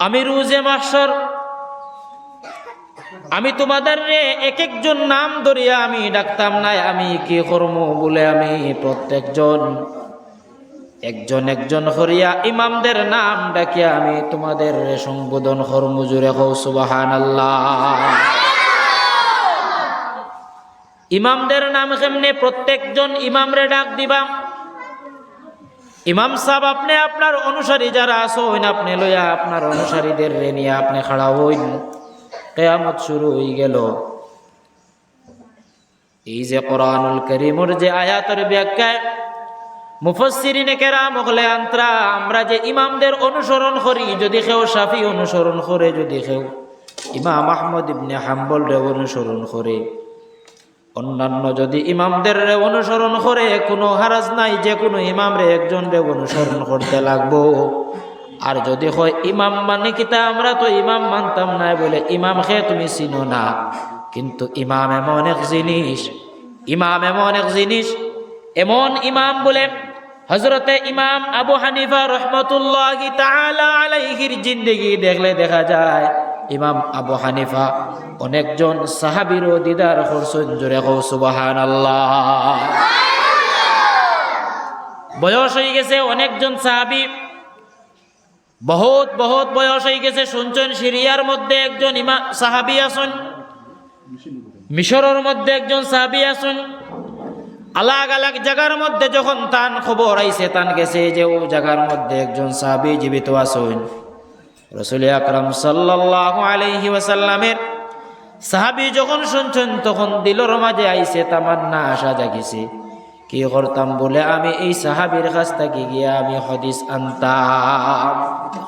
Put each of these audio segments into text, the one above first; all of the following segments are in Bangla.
আমি রুজে মাসর, আমি তোমাদের এক একজন নাম ধরিয়া আমি ডাকতাম নাই, আমি কি করব বলে আমি প্রত্যেকজন, একজন একজন হরিয়া ইমামদের নাম ডাকিয়া আমি তোমাদের সম্বোধন হরমু জুড়ে হৌ সুবাহান ইমামদের নাম কেমনে প্রত্যেকজন ইমামরে ডাক দিবাম? ইমাম সাহেব, আপনি আপনার অনুসারী যারা আসইন আপনি লইয়া আপনার অনুসারীদের রে নিয়ে আপনি খাড়া হইন। কেয়ামত শুরু হয়ে গেল। এই যে কোরআনুল করিমর যে আয়াতের ব্যাখ্যায় মুফসিরিনে কেরাম হলে আন্তরা, আমরা যে ইমামদের অনুসরণ করি, যদি কেউ সাফি অনুসরণ করে, যদি কেউ ইমাম আহমদ ইবনে হাম্বল রে অনুসরণ করে অন্যান্য যদি ইমামদের অনুসরণ করে, কোনো হারাজ নাই, যে কোনো ইমাম রে একজন রে অনুসরণ করতে লাগবো। আর যদি হয়, ইমাম মানে কিতা আমরা তো ইমাম মানতাম না বলে, ইমাম খে তুমি চিনো না। কিন্তু ইমাম এমন এক জিনিস, ইমাম এমন এক জিনিস, এমন ইমাম বলে হজরতে ইমাম আবু হানিফা রহমতুল্লাহ আলাইহির জিন্দগি দেখলে দেখা যায় ইমাম আবু হানিফা অনেকজন সাহাবিরও দিদার করছেন, জোরে কৌ সুবাহান আল্লাহ বয়স হয়ে গেছে অনেকজন সাহাবি। বহুত বহুত বয়স হয়ে গেছে, শুনছেন, সিরিয়ার মধ্যে একজন ইমা সাহাবি আসুন মিশরের মধ্যে একজন সাহাবি আসুন আলাগ আলাগ জায়গার মধ্যে যখন তান খবর আইছে, তান গেছে যে ও জায়গার মধ্যে একজন সাহাবি জীবিত আসুন রসুল আকরাম সাল্লাহ আলাইহি ওয়াসাল্লামের সাহাবি যখন শুনছেন, তখন দিলর মাঝে আইছে তামান্না আশা জাগিছে। কি করতাম বলে আমি এই সাহাবির কাছ থেকে গিয়া আমি হদিস আনতাম।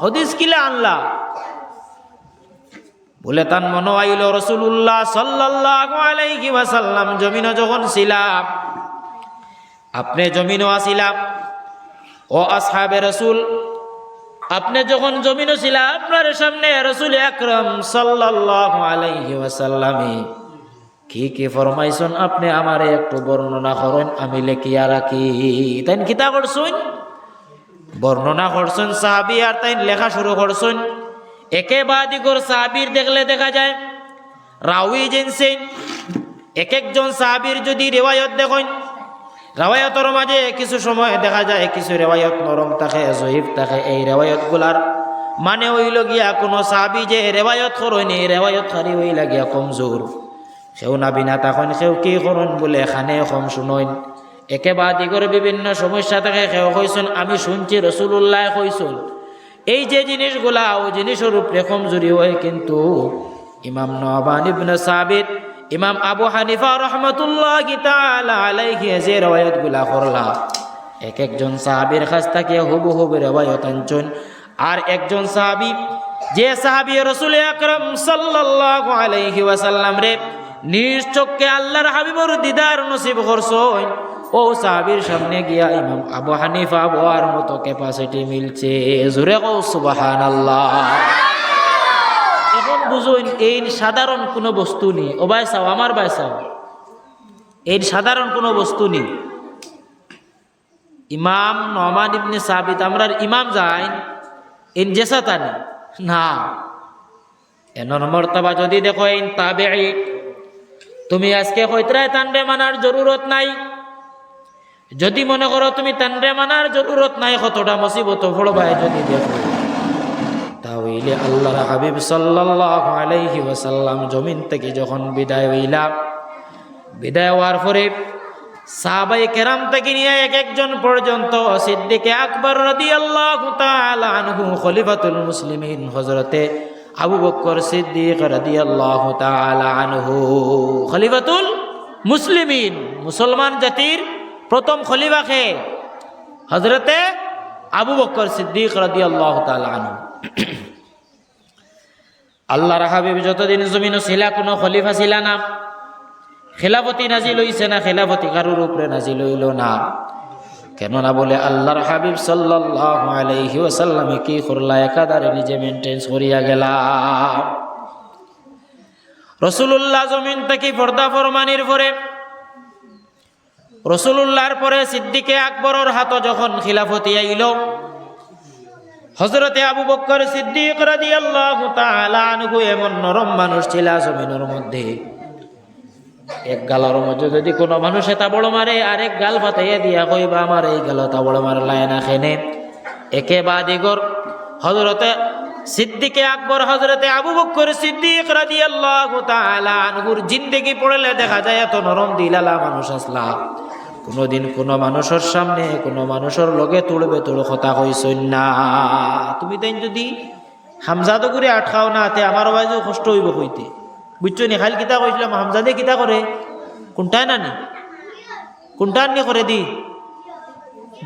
হদিস কিলে আনলা? বলে তার মনে আইল রসুল্লাহ সাল্লাহ ওয়াসাল্লাম জমিন যখন ছিলাম, আপনি জমিনও আসিলাম ও আসহাবে রসুল আপনি যখন জমিনও ছিলাম আপনার সামনে রসুল আকরম ওয়াসাল্লামে, কি কি ফরমাইছন আপনি আমারে একটু বর্ণনা করেন, আমি লেখিয়া রাখি। তাই কিতা করছুন বর্ণনা করছেন সাহাবি আর তাই লেখা শুরু করছেন। একে বাদিকর সাহাবির দেখলে দেখা যায়, রাউই জেনছেন এক একজন সাহাবির যদি রেওয়ায়ত দেখেন রেওয়ায়তর মাঝে কিছু সময় দেখা যায়, কিছু রেওয়ায়ত নরম থাকে জহিব থাকে। এই রেওয়ায়তগুলার মানে হইল গিয়া কোনো সাহাবি যে রেওয়ায়ত এই রেওয়ায়ত খারি হইলা লাগিয়া কমজোর। সেও নাবিনা তখন সেও কি করুন বলে এখানে কম শুনইন। একেবারে দিগর বিভিন্ন সমস্যা থাকে, সেও কইসুন, আমি শুনছি রসুল্লাহ কইসুন। এই যে জিনিসগুলা ও জিনিসের উপরে কমজোরি হয় কিন্তু ইমাম নবান ইবনে সাবিত ইমাম আবু হানিফা রহমতুল্লাহ আলাইহি যে গুলা করলা এক একজন সাহাবির কাছ থেকে হুবু হুবু রেওয়ায়ত আনছুন। আর একজন সাহাবি, যে সাহাবি রসুল আকরম সাল্লাল্লাহু আলাইহি ওয়াসাল্লাম রে, নিজ চোখকে আল্লাহর হাবিবর দিদার নসিব করছই ও সাহাবির সামনে গিয়া ইমাম আবু হানিফা বোয়ার মতো ক্যাপাসিটি মিলছে। জোরে কৌ সুবাহান আল্লাহ বুঝুন, এই সাধারণ কোনো বস্তু নেই। ও বাই চাও আমার বাই চাও এই সাধারণ কোনো বস্তু নেই। ইমাম নমান ইবনে সাবিত আমরা ইমাম যাই, ইন জেসা তানি। না। এনর মর্তবা যদি দেখো, ইন তাবে তুমি আজকে হইতরায় তান্ডে মানার জরুরত নাই। যদি মনে করো তুমি তান্ডে মানার জরুরত নাই কতটা মুসিবত ফড়বায় যদি দেখো। তাহলে আল্লাহর হাবিব সাল্লাল্লাহু আলাইহি ওয়াসাল্লাম জমিন থেকে যখন বিদায় হইলাম বিদায় হওয়ার পরে সাহাবাই কেরাম থেকে নিয়ে এক একজন পর্যন্ত সিদ্দিকে আকবর রাদিয়াল্লাহু তাআলা আনহু, খলিফাতুল মুসলিমিন হযরতে আবু বকর সিদ্দিক রাদিয়াল্লাহু তাআলা আনহু, খলিফাতুল মুসলিমিন, মুসলমান জাতির প্রথম খলিফাকে হযরতে আবু বকর সিদ্দিক রাদিয়াল্লাহু তাআলা আনহু। আল্লাহর হাবিব যতদিন জমিন ছিল, কোনো খলিফা ছিল না। খেলাফতি নাজিল হইছে না, খেলাফতি কারোর উপরে নাজিল হইল না। কেননা বলে আল্লাহর হাবিব সাল্লাল্লাহু আলাইহি ওয়াসাল্লামে কি করলা একাদারে নিজে মেনটেন্স করিয়া গেলা। রসুল্লাহ জমিন থেকে পর্দা ফরমানির পরে রসুল্লাহর পরে সিদ্দিকে আকবরের হাত যখন খিলাফতি আইল হজরতে আবু বক্কর সিদ্দিক রাদিয়াল্লাহু তাআলা আনহু এমন নরম মানুষ ছিল জমিনের মধ্যে। এক গালার মধ্যে যদি কোনো মানুষ এটা বড় মারে, আরেক গাল ফাতাইয়া দিয়া কইবা, আমার এই গাল তা বড় মার লায় না খেনে। একে বাদিগর হজরতে সিদ্দিকে আকবর হজরতে আবু বক্কর সিদ্দিক রাদিয়াল্লাহু তাআলা আনহুর জিন্দেগি পড়লে দেখা যায় এত নরম দিলালা মানুষ আসলা। কোনোদিন কোনো মানুষের সামনে, কোনো মানুষের লগে তুলবে তুল কথা কইসই না। তুমি তাই যদি হামজাদো করে আটকাও না, তে আমার বাজু কষ্ট হইব কইতে। বুঝছ নি? খালি কিতা কইছিলাম হামজাদে কিতা করে? কোনটায় না নি? কোনটার নি করে দি?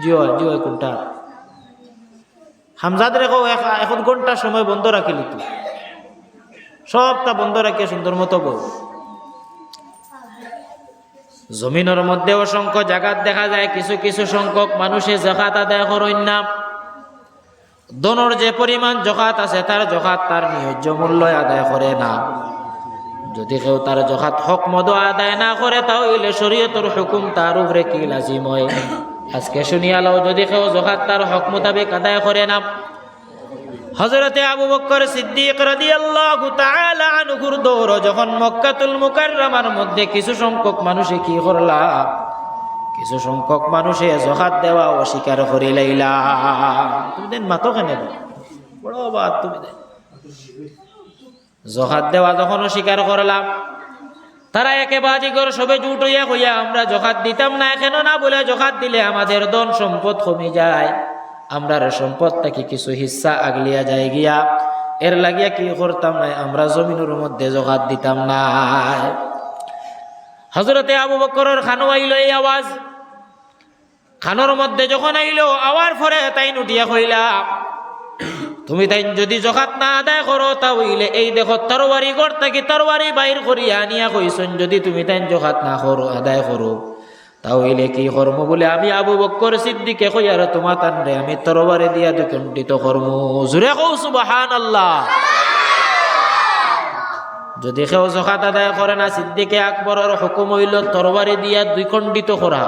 জিও জিও কোনটা হামজাদ রেখো এখন ঘণ্টার সময় বন্ধ রাখিলি তুই। সবটা বন্ধ রাখিয়ে সুন্দর মতো বউ জমিনের মধ্যে অসংখ্য জায়গাত দেখা যায়, কিছু কিছু সংখ্যক মানুষে জাকাত আদায় করেন না। দনোর যে পরিমাণ জকাত আছে, তার জকাত তার নিয়োজ্য মূল্য আদায় করে না। যদি কেউ তার জকাত হক মদ আদায় না করে তাহলে শরীয়তর হুকুম তার উপরে কি লাজিম হয়? আজকে শুনিয়ালাও যদি কেউ জকাত তার হক মোতাবেক আদায় করে না হজরতে আবু বক্কর সিদ্দিক রাদিয়াল্লাহু তাআলা আনহুর দৌড় যখন মক্কাতুল মুকাররমার মধ্যে কিছু সংখ্যক মানুষে কি করলা? কিছু সংখ্যক মানুষে জকাত দেওয়া অস্বীকার করে লাইলা। তুমি দেন মাতো কেনে বড় বাদ তুমি দেন। জকাত দেওয়া যখন অস্বীকার করলাম, তারা একেবারে গর সবে জুট হইয়া হইয়া আমরা জকাত দিতাম না কেন না বলে জকাত দিলে আমাদের ধন সম্পদ কমে যায়। আমরার সম্পদটাকে কিছু হিস্সা আগলিয়া যায় গিয়া, এর লাগিয়া কি করতাম না আমরা জমিনের মধ্যে জকাত দিতাম না হজরতে আবু বকরের খানো আইল এই আওয়াজ। খানোর মধ্যে যখন আইলো, আওয়ার পরে তাই নুটিয়া কইলা, তুমি তাই যদি জকাত না আদায় করো তা হইলে এই দেখো তরবারি গড় থাকি তরবারি বাইর করিয়া আনিয়া কইসন, যদি তুমি তাই জকাত না করো, আদায় করো। তা হইলে কি কর্ম বলে আমি আবু বক্কর সিদ্দিকে কই আর তোমার তানরে আমি তরবারি দিয়া দুকণ্ডিত কর্ম। জুরে কৌ সুবাহান আল্লাহ যদি কেউ জকাত আদায় করে না, সিদ্দিকে আকবরের হুকুম হইল তরবারি দিয়া দ্বিখণ্ডিত করা।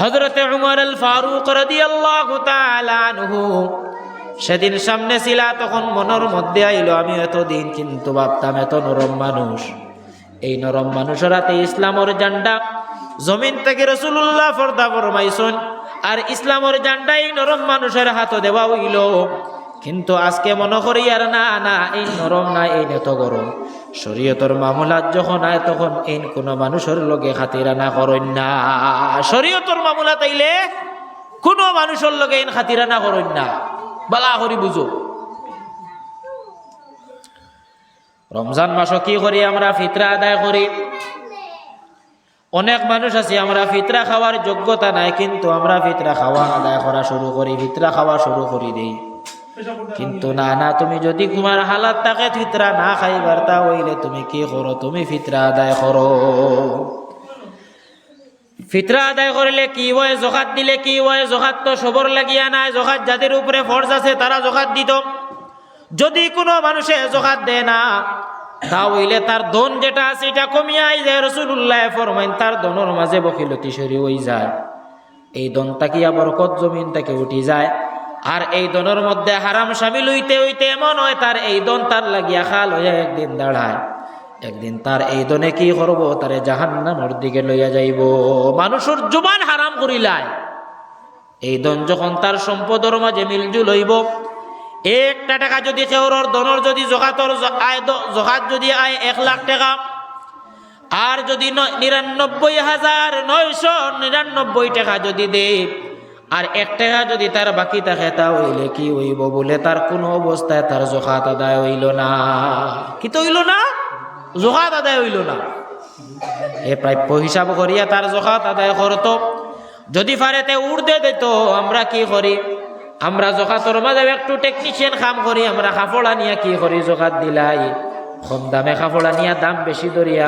হজরতে উমর আল ফারুক রাদিয়াল্লাহু তাআলা আনহু সেদিন সামনে ছিলা, তখন মনের মধ্যে আইলো, আমি এতদিন কিন্তু ভাবতাম এত নরম মানুষ। এই নরম মানুষের হাতে ইসলামর জান্ডা জমিন থেকে রসুল্লাহ ফর্দা ফরমাইছন, আর ইসলামর জান্ডা এই নরম মানুষের হাতে দেওয়া হইল। কিন্তু আজকে মনে করি আর না না, এই নরম না, এই নেত গরম। শরীয়তর মামলাত যখন আয়, তখন এই কোনো মানুষের লগে খাতিরা না করেন না। শরীয়তর মামলাত আইলে কোনো মানুষের লগে এই খাতিরা না করেন না। বালা করি বুঝো। রমজান মাসও কি করি আমরা? ফিতরা আদায় করি। অনেক মানুষ আছে, আমরা ফিতরা খাওয়ার যোগ্যতা নাই, কিন্তু আমরা ফিতরা খাওয়া আদায় করা শুরু করি, ফিতরা খাওয়া শুরু করি দেই। কিন্তু না না, তুমি যদি তোমার হালাত থাকে, ফিতরা না খাইবার তা হইলে তুমি কি করো? তুমি ফিতরা আদায় করো। ফিতরা আদায় করিলে কি হয়? জখাত দিলে কি হয়? জখাত তো সবর লাগিয়া নাই জখাত যাদের উপরে ফর্জ আছে, তারা জখাত দিত। যদি কোনো মানুষে জখাত দেয় না তা হইলে তার ধন যেটা আছে এটা কমিয়াই যায়। রসুল্লাহ ফরমাইন, তার ধনের মাঝে বকিলতি সরি হয়ে যায়। এই দনটা কি আবার কত জমিন থেকে উঠি যায়? আর এই দনের মধ্যে হারাম সামিল হইতে হইতে এমন হয়, তার এই দন তার লাগিয়া খাল হইয়া একদিন দাঁড়ায়। একদিন তার এই দনে কি করব? তারে জাহান্নামের দিকে লইয়া যাইব। মানুষের জুবান হারাম করিলায়। এই দন যখন তার সম্পদর মাঝে মিলজুল হইব একটা টাকা যদি কেউর দনের যদি জগাতর আয় জগাত যদি আয় এক লাখ টাকা। আর যদি নিরানব্বই হাজার নয়শো নিরানব্বই টাকা যদি দে, আর এক টাকা যদি তার বাকি থাকে, তা হইলে কি হইব বলে তার কোনো অবস্থায় তার জখাত আদায় হইল না। কি তো হইল না? জখাত আদায় হইল না। এ প্রাপ্য হিসাব করিয়া তার জখাত আদায় করত। যদি পারেতে উর্দে দিত, আমরা কি করি? আমরা জখাতর মাঝে একটু টেকনিশিয়ান কাম করি, আমরা কাপড় আনিয়া কি করি? জোখাত দিলাই। কম দামে কাপড় আনিয়া দাম বেশি ধরিয়া